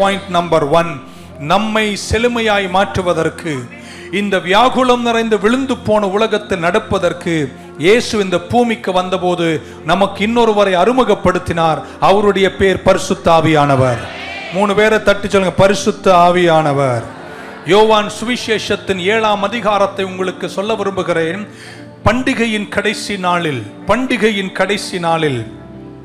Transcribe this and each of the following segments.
Point number one நம்மை செழுமையாய் மாற்றுவதற்கு இந்த வியாகுலம் நிறைந்து விழுந்து போன உலகத்தில் நடப்பதற்கு இயேசு இந்த பூமிக்கு வந்தபோது நமக்கு இன்னொருவரை அறிமுகப்படுத்தினார். அவருடைய பேர் பரிசுத்த ஆவியானவர். மூணு பேரை தட்டி சொல்லுங்க பரிசுத்த ஆவியானவர். யோவான் சுவிசேஷத்தின் ஏழாம் அதிகாரத்தை உங்களுக்கு சொல்ல விரும்புகிறேன். பண்டிகையின் கடைசி நாளில் பண்டிகையின் கடைசி நாளில்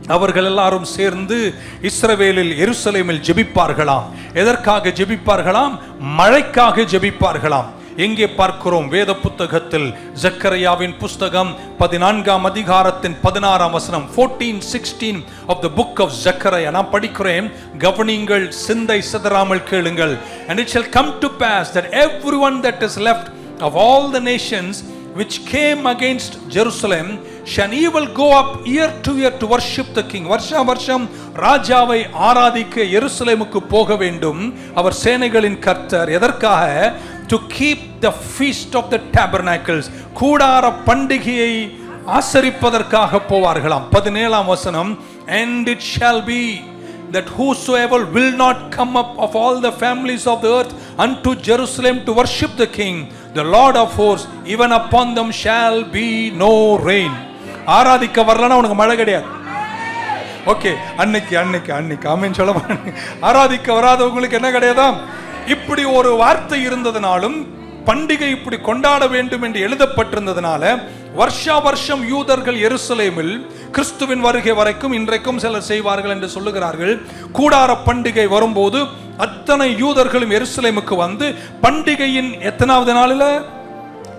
அவர்கள் எல்லாரும் சேர்ந்து இஸ்ரவேலில் எருசலேமில் ஜெபிப்பார்களாம் எதற்காக ஜெபிப்பார்களாம்? மழைக்காக ஜெபிப்பார்களாம். எங்கே பார்க்கிறோம்? வேத புத்தகத்தில் ஜக்கரையாவின் புஸ்தகம் பதினான்காம் அதிகாரத்தின் பதினாறாம் வசனம் 14 sixteen of the book of Zechariah நான் படிக்கிறேன். கவனிங்கள் சிந்தை சிதறாமல் கேளுங்கள். And it shall come to pass that every one that is left of all the nations which came against Jerusalem shall even go up year to year to worship the king வருஷம் வருஷம் ராஜாவை ஆராதிக்க எருசலேமுக்கு போக வேண்டும் அவர் சேனைகளின் கர்த்தர் எதற்காக to keep the feast of the tabernacles கூடார பண்டிகையை ஆசரிப்பதற்காக போவார்களாம் பதினேழாம் வசனம் and it shall be that whosoever will not come up of all the families of the earth unto Jerusalem to worship the king the Lord of horse even upon them shall be no rain ஆராதிக்க வரலன்னா உனக்கு மழை கிடையாது. Okay அன்னைக்கு அன்னைக்கு அன்னைக்கு. ஆமென் சொல்ல ஆராதிக்க வராதவங்களுக்கு என்ன கிடையாதாம் இப்படி ஒரு வார்த்தை இருந்ததுனாலும் பண்டிகை இப்படி கொண்டாட வேண்டும் என்று எழுதப்பட்டிருந்ததுனால வருஷா வருஷம் யூதர்கள் எருசலேமில் கிறிஸ்துவின் வருகை வரைக்கும் இன்றைக்கும் சிலர் செய்வார்கள் என்று சொல்லுகிறார்கள். கூடார பண்டிகை வரும்போது அத்தனை யூதர்களும் எருசலேமுக்கு வந்து பண்டிகையின் எத்தனாவது நாளில்?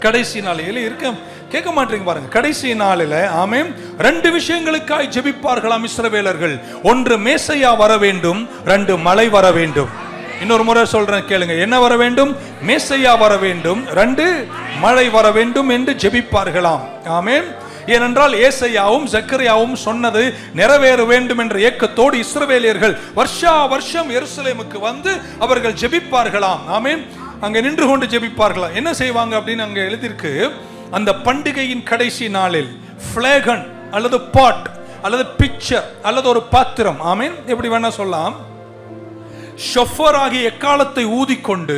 கடைசி நாளையில் இருக்க கேட்க மாட்டீங்க பாருங்க. கடைசி நாளில் ஆமே ரெண்டு விஷயங்களுக்காய் ஜெபிப்பார்களாம் இஸ்ரவேலர்கள். ஒன்று மேசையா வர வேண்டும் ரெண்டு மழை வர வேண்டும். இன்னொரு முறை சொல்றேன் கேளுங்க. என்ன வர வேண்டும்? மேசையா வர வேண்டும் ரெண்டு மழை வர வேண்டும் என்று ஜெபிப்பார்களாம். ஆமேன். ஏனென்றால் ஏசையாவும் ஜக்கரியாவும் சொன்னது நிறைவேற வேண்டும் என்ற ஏக்கத்தோடு இஸ்ரவேலியர்கள் வருஷா வருஷம் எருசலேமுக்கு வந்து அவர்கள் ஜெபிப்பார்களாம். ஆமேன். அங்கே நின்று கொண்டு ஜெபிப்பார்களாம். என்ன செய்வாங்க அப்படின்னு அங்கே எழுதியிருக்கு. அந்த பண்டிகையின் கடைசி நாளில் ஃபிளேகன் அல்லது பாட் அல்லது பிக்சர் அல்லது ஒரு பாத்திரம். ஆமீன்? எப்படி வேணா சொல்லலாம். ஷொஃபர் ஆகிய எக்காலத்தை ஊதிக்கொண்டு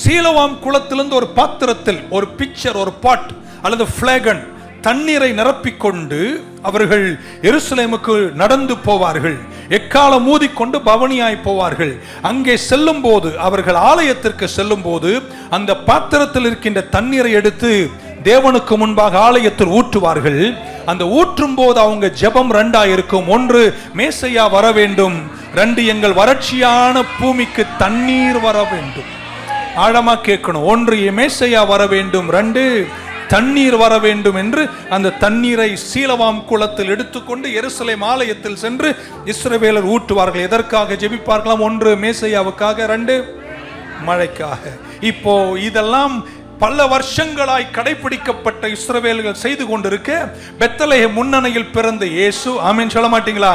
சீலவாம் குளத்திலிருந்து ஒரு பாத்திரத்தில் ஒரு பிக்சர் ஒரு பாட் அல்லது ஃபிளேகன் தண்ணீரை நிரப்பிக்கொண்டு அவர்கள் எருசலேமுக்கு நடந்து போவார்கள். எக்காலம் ஊதிக்கொண்டு பவனியாய் போவார்கள். அங்கே செல்லும் போது அவர்கள் ஆலயத்திற்கு செல்லும் போது அந்த பாத்திரத்தில் இருக்கின்ற தண்ணீரை எடுத்து தேவனுக்கு முன்பாக ஆலயத்தில் ஊற்றுவார்கள். அந்த ஊற்றும் போது அவங்க ஜெபம் ரெண்டா இருக்கும் ஒன்று மேசையா வர வேண்டும். ரெண்டு எங்கள் வறட்சியான பூமிக்கு தண்ணீர் வர வேண்டும். ஆழமா கேட்கணும். ஒன்று மேசையா வர வேண்டும். ரெண்டு தண்ணீர் வர வேண்டும் என்று அந்த தண்ணீரை சீலவாம் குளத்தில் எடுத்துக்கொண்டு எருசலேம் ஆலயத்தில் சென்று இஸ்ரவேலர் ஊற்றுவார்கள். எதற்காக ஜெபிப்பார்களாம்? ஒன்று மேசையாவுக்காக. ரெண்டு மழைக்காக. இப்போ இதெல்லாம் பல வருஷங்களாய் கடைபிடிக்கப்பட்ட இஸ்ரவேல்கள் செய்து கொண்டிருக்க பெத்தலைய முன்னணையில் பிறந்த இயேசு ஆமீன். சொல்ல மாட்டீங்களா?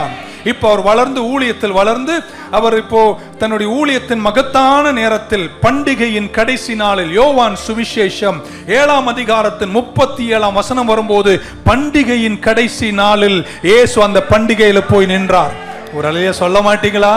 இப்போ அவர் வளர்ந்து ஊழியத்தில் வளர்ந்து அவர் இப்போ தன்னுடைய ஊழியத்தின் மகத்தான நேரத்தில் பண்டிகையின் கடைசி நாளில் யோவான் சுவிசேஷம் ஏழாம் அதிகாரத்தின் முப்பத்தி ஏழாம் வசனம் வரும்போது பண்டிகையின் கடைசி நாளில் இயேசு அந்த பண்டிகையில் போய் நின்றார். ஒரு அலைய சொல்ல மாட்டீங்களா?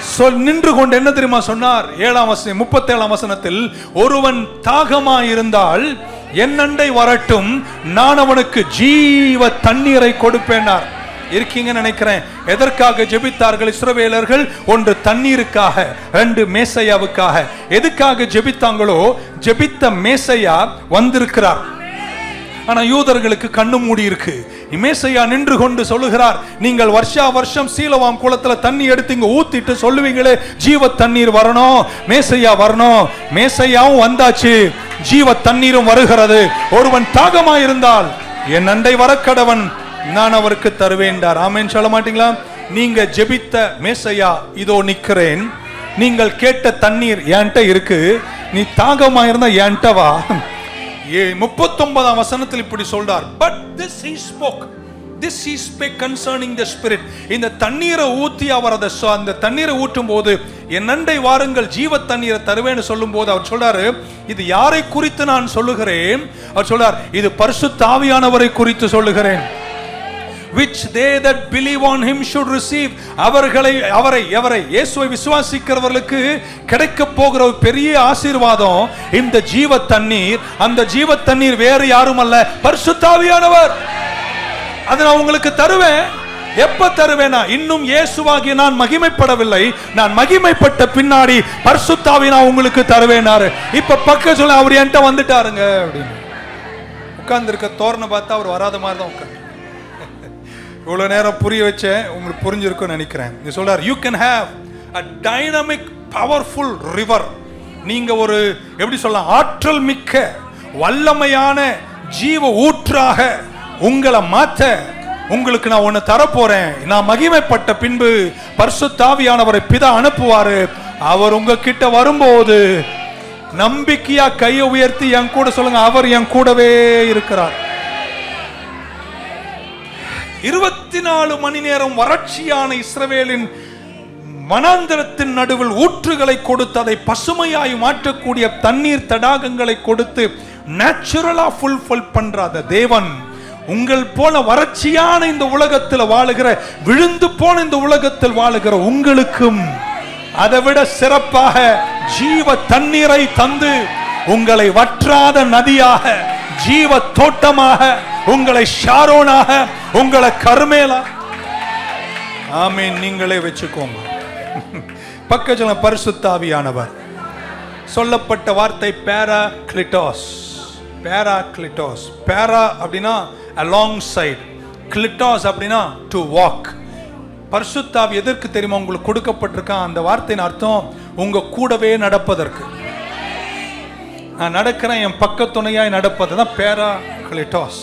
சொல் நின்று கொண்டு என்ன தெரியுமா சொன்னார்? ஏழாம் வசனம் முப்பத்தேழாம் வசனத்தில் ஒருவன் தாகமா இருந்தால் என்னண்டை வரட்டும் நான் அவனுக்கு ஜீவ தண்ணீரை கொடுப்பேனார் இருக்கீங்கன்னு நினைக்கிறேன். எதற்காக ஜெபித்தார்கள் இஸ்ரவேலர்கள்? ஒன்று தண்ணீருக்காக ரெண்டு மேசையாவுக்காக. எதுக்காக ஜெபித்தாங்களோ ஜெபித்த மேசையா வந்திருக்கிறார். ஆனா யூதர்களுக்கு கண்ணு மூடி இருக்கு. இமேசையா நின்று கொண்டு சொல்லுகிறார் நீங்கள் வருஷா வருஷம் சீலவாம் குளத்துல தண்ணி எடுத்து இங்க ஊத்திட்டு சொல்லுவீங்களே ஜீவ தண்ணீர் வரணும் மேசையா வரணும். மேசையாவும் வந்தாச்சு ஜீவ தண்ணீரும் வருகிறது. ஒருவன் தாகமா இருந்தால் என் அண்டை வரக்கடவன் நான் அவருக்கு தருவேண்டார் ஆமேன்னு சொல்ல மாட்டீங்களா? நீங்க ஜெபித்த மேசையா இதோ நிக்கிறேன் நீங்கள் கேட்ட தண்ணீர் என்கிட்ட இருக்கு. நீ தாகமா இருந்தா என்கிட்ட வா. முப்பத்தொன்பதாம் வசனத்தில் இப்படி சொல்றார். But this is spoke this is spake concerning the spirit இந்த தண்ணீரை ஊத்தி அவர் அதை அந்த தண்ணீரை ஊற்றும் போது என் நண்டை வாருங்கள் ஜீவ தண்ணீரை தருவேன்னு சொல்லும் போது அவர் சொல்றாரு இது யாரை குறித்து நான் சொல்லுகிறேன்? அவர் சொல்றார் இது பரிசு தாவியானவரை குறித்து சொல்லுகிறேன். Which they that believe on him should receive அவர்களை அவரை எவரை இயேசுவை விசுவாசிக்கிறவர்களுக்கு கிடைக்க போகிற ஒரு பெரிய ஆசீர்வாதம் இந்த ஜீவ தண்ணீர். அந்த ஜீவ தண்ணீர் வேறு யாரும் அல்ல. பரிசுத்தாவியானவர். அதை நான் உங்களுக்கு தருவேன். எப்ப தருவேனா? இன்னும் இயேசுவாகிய நான் மகிமைப்படவில்லை. நான் மகிமைப்பட்ட பின்னாடி பர்சுத்தாவை நான் உங்களுக்கு தருவேனாரு. இப்ப பக்க சொல்ல அவர் என்கிட்ட வந்துட்டாருங்க அப்படின்னு. உட்கார்ந்து இருக்க தோரணை பார்த்தா அவர் வராத மாதிரி தான் உட்காந்து இவ்வளோ நேரம் புரிய வச்சேன் உங்களுக்கு புரிஞ்சிருக்கும்னு நினைக்கிறேன். நீ சொல்றார் you can have a dynamic powerful river நீங்க ஒரு எப்படி சொல்லலாம் ஆற்றல் மிக்க வல்லமையான ஜீவ ஊற்றாக உங்களை மாத்த உங்களுக்கு நான் ஒன்று தரப்போறேன். நான் மகிமைப்பட்ட பின்பு பரிசுத்தாவியானவரை பிதா அனுப்புவாரு. அவர் உங்ககிட்ட வரும்போது நம்பிக்கையா கையை உயர்த்தி என் கூட சொல்லுங்க அவர் என் கூடவே இருக்கிறார். இருபத்தி நாலு மணி நேரம் வறட்சியான இஸ்ரவேலின் மனாந்திரத்தின் நடுவில் ஊற்றுகளை கொடுத்து அதை பசுமையாய் மாற்றக்கூடிய தண்ணீர் தடாகங்களை கொடுத்து நேச்சுரலா ஃபுல்ஃபில் பண்ற தேவன். உங்கள் போல வறட்சியான இந்த உலகத்தில் வாழுகிற விழுந்து போன இந்த உலகத்தில் வாழுகிற உங்களுக்கும் அதை விட சிறப்பாக ஜீவ தண்ணீரை தந்து உங்களை வற்றாத நதியாக ஜீவ தோட்டமாக உங்களை ஷாரோனாக உங்களை கருமேலா. ஆமீன் நீங்களே வச்சுக்கோங்க. பக்கஜன பரிசுத்தாவியானவர். சொல்லப்பட்ட வார்த்தை பேரா கிளிட்டாஸ் பேரா கிளிட்டாஸ் பேரா அப்படின்னா அலாங் சைடு கிளிட்டாஸ் அப்படின்னா டு வாக் பரிசுத்தாவி எதற்கு தெரியுமா உங்களுக்கு கொடுக்கப்பட்டிருக்கான் அந்த வார்த்தையின் அர்த்தம் உங்க கூடவே நடப்பதற்கு. நான் நடக்கிறேன் என் பக்கத்துணையாய் நடப்பது தான் பேரா கிளிட்டாஸ்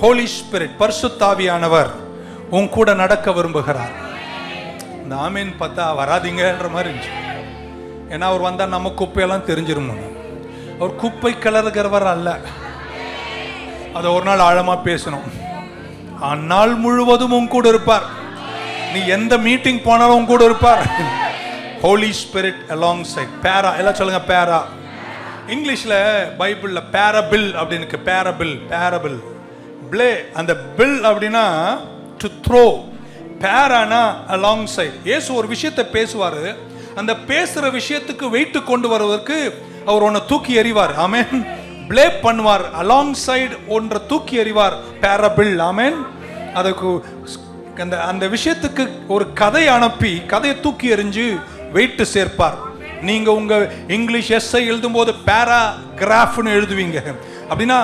ஹோலி ஸ்பிரிட் பரிசுத்தாவியானவர் உன் கூட நடக்க விரும்புகிறார். இந்த ஆமீன் பார்த்தா வராதீங்கன்ற மாதிரி இருந்துச்சு. ஏன்னா அவர் வந்தால் நம்ம குப்பையெல்லாம் தெரிஞ்சிருமோ? அவர் குப்பை கிளறுகிறவர் அல்ல. அதை ஒரு நாள் ஆழமாக பேசணும். அந்நாள் முழுவதும் உன் கூட இருப்பார். நீ எந்த மீட்டிங் போனாலும் உன் கூட இருப்பார். ஹோலி ஸ்பிரிட் அலாங் சைட் பேரா எல்லாம் சொல்லுங்க பேரா. இங்கிலீஷில் பைபிளில் பேரபிள் அப்படின்னு பேரபிள் பேரபிள் பிளே அந்த பில் அப்படின்னா டு த்ரோ பேரானா அலாங் சைட் ஏசு ஒரு விஷயத்தை பேசுவார். அந்த பேசுகிற விஷயத்துக்கு வெயிட்டு கொண்டு வருவதற்கு அவர் ஒன்றை தூக்கி எறிவார். ஆமேன் பிளே பண்ணுவார். அலாங் சைடு ஒன்றை தூக்கி எறிவார். பேரபிள் ஆமேன் அதுக்கு அந்த அந்த விஷயத்துக்கு ஒரு கதை அனுப்பி கதையை தூக்கி எறிஞ்சு வெயிட்டு சேர்ப்பார். நீங்க உங்க இங்கிலீஷ் எஸ்ஐ எழுதும் போது பேராகிராஃப்னு எழுதுவீங்க. அப்படின்னா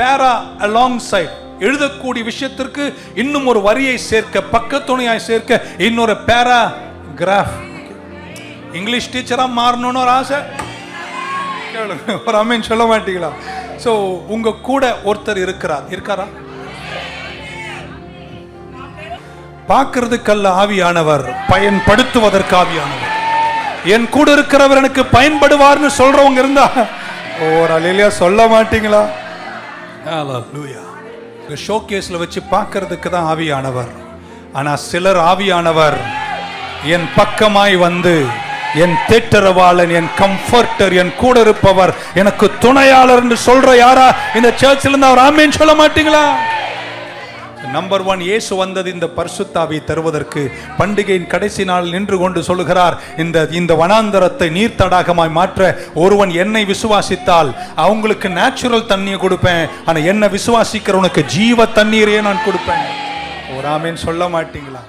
பேரா அலாங் சைட் எழுதக்கூடிய விஷயத்திற்கு இன்னும் ஒரு வரியை சேர்க்க பக்கத்துணையாய் சேர்க்க இன்னொரு பேரா கிராஃப் இங்கிலீஷ் டீச்சரா மாறணும்னு ஒரு ஆசை? கேளுங்க ஒரு அம்மீன் சொல்ல மாட்டீங்களா? ஸோ உங்க கூட ஒருத்தர் இருக்கிறார். இருக்காரா? பார்க்கறதுக்கல்ல ஆவியானவர் பயன்படுத்துவதற்கு ஆவியானவர். என் கூட இருக்கிறவர் எனக்கு பயன்படுவார்னு சொல்றவங்க இருந்தா ஒரு அலையிலையா சொல்ல மாட்டீங்களா? இந்த ஷோகேஸ்ல வச்சு பார்க்கறதுக்கு தான் ஆவியானவர். ஆனா சிலர் ஆவியானவர் என் பக்கமாய் வந்து என் தேட்டரவாளன் என் கம்ஃபர்டர் என் கூட இருப்பவர் எனக்கு துணையாளர் என்று சொல்ற யாரா? இந்த சர்ச்சில் இருந்து அவர் ஆமேன்னு சொல்ல மாட்டீங்களா? நம்பர் ஒன் இயேசு வந்தது இந்த பரிசுத்தாவை தருவதற்கு பண்டிகையின் கடைசி நாள் நின்று கொண்டு சொல்லுகிறார் இந்த இந்த வனாந்தரத்தை நீர்த்தடாகமாய் மாற்ற ஒருவன் என்னை விசுவாசித்தால் அவங்களுக்கு நேச்சுரல் தண்ணியை கொடுப்பேன் ஆனால் என்ன விசுவாசிக்கிறவனுக்கு ஜீவ தண்ணீரையே நான் கொடுப்பேன். ஒரு ஆமேன்னு சொல்ல மாட்டீங்களா?